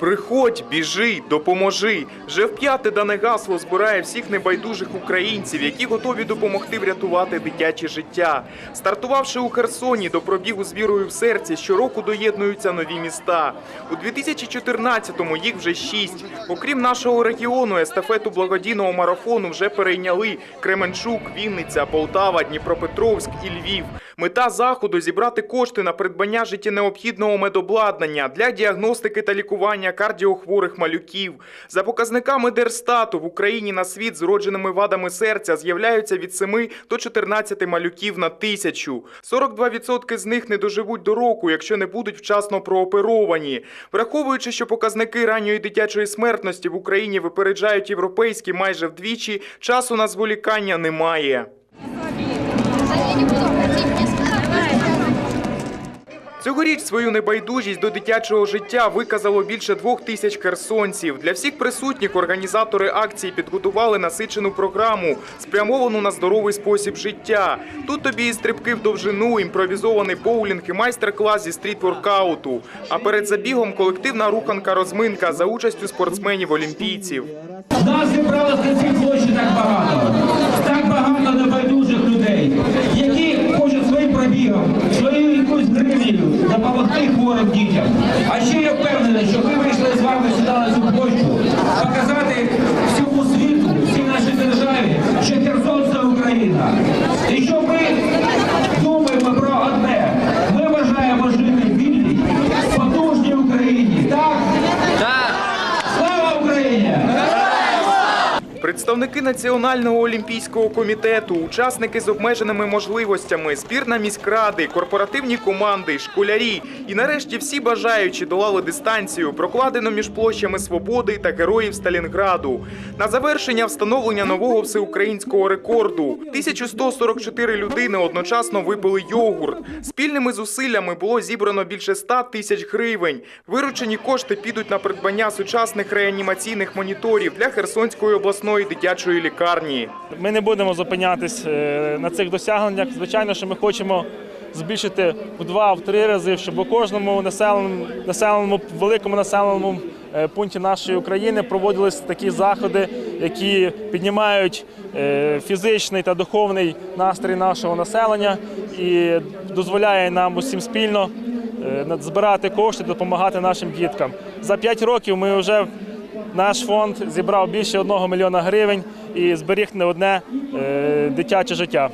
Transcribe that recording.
Приходь, біжи, допоможи. Вже вп'яте дане гасло збирає всіх небайдужих українців, які готові допомогти врятувати дитяче життя. Стартувавши у Херсоні до пробігу з вірою в серці, щороку доєднуються нові міста. У 2014-му їх вже шість. Окрім нашого регіону, естафету благодійного марафону вже перейняли Кременчук, Вінниця, Полтава, Дніпропетровськ і Львів. Мета заходу зібрати кошти на придбання життєнеобхідного медобладнання для діагностики та лікування кардіохворих малюків. За показниками Держстату в Україні на світ з уродженими вадами серця з'являються від 7 до 14 малюків на тисячу. 42% з них не доживуть до року, якщо не будуть вчасно прооперовані. Враховуючи, що показники ранньої дитячої смертності в Україні випереджають європейські майже вдвічі, часу на зволікання немає. Цьогоріч свою небайдужість до дитячого життя виказало більше двох тисяч херсонців. Для всіх присутніх організатори акції підготували насичену програму, спрямовану на здоровий спосіб життя. Тут тобі і стрибки в довжину, імпровізований боулінг і майстер-клас зі стріт-воркауту. А перед забігом колективна руханка-розминка за участю спортсменів-олімпійців. Нас зібралося на цій площі так багато. Так багато небайдужих людей, які хочуть своїм пробігом, своєю якоюсь гривнею допомогти хворим дітям. А ще я впевнений, що ми вийшли з вами сюди на цю площу показати всьому світу, всій нашій державі, що Херсон це Україна. І що ми думаємо про одне. Ми бажаємо жити в вільній, потужній Україні. Так? Так! Слава Україні! Представники Національного олімпійського комітету, учасники з обмеженими можливостями, збірна міськради, корпоративні команди, школярі і нарешті всі бажаючі долали дистанцію, прокладену між площами Свободи та героїв Сталінграду. На завершення встановлення нового всеукраїнського рекорду 1144 людини одночасно випили йогурт. Спільними зусиллями було зібрано більше 100 тисяч гривень. Виручені кошти підуть на придбання сучасних реанімаційних моніторів для Херсонської обласної дитячої лікарні. Ми не будемо зупинятись е, на цих досягненнях. Звичайно, що ми хочемо збільшити в два-в три рази, щоб у кожному населеному, населеному великому населеному е, пункті нашої України проводились такі заходи, які піднімають е, фізичний та духовний настрій нашого населення і дозволяє нам усім спільно збирати кошти, допомагати нашим діткам. За п'ять років ми вже наш фонд зібрав більше одного мільйона гривень і зберіг не одне е, дитяче життя.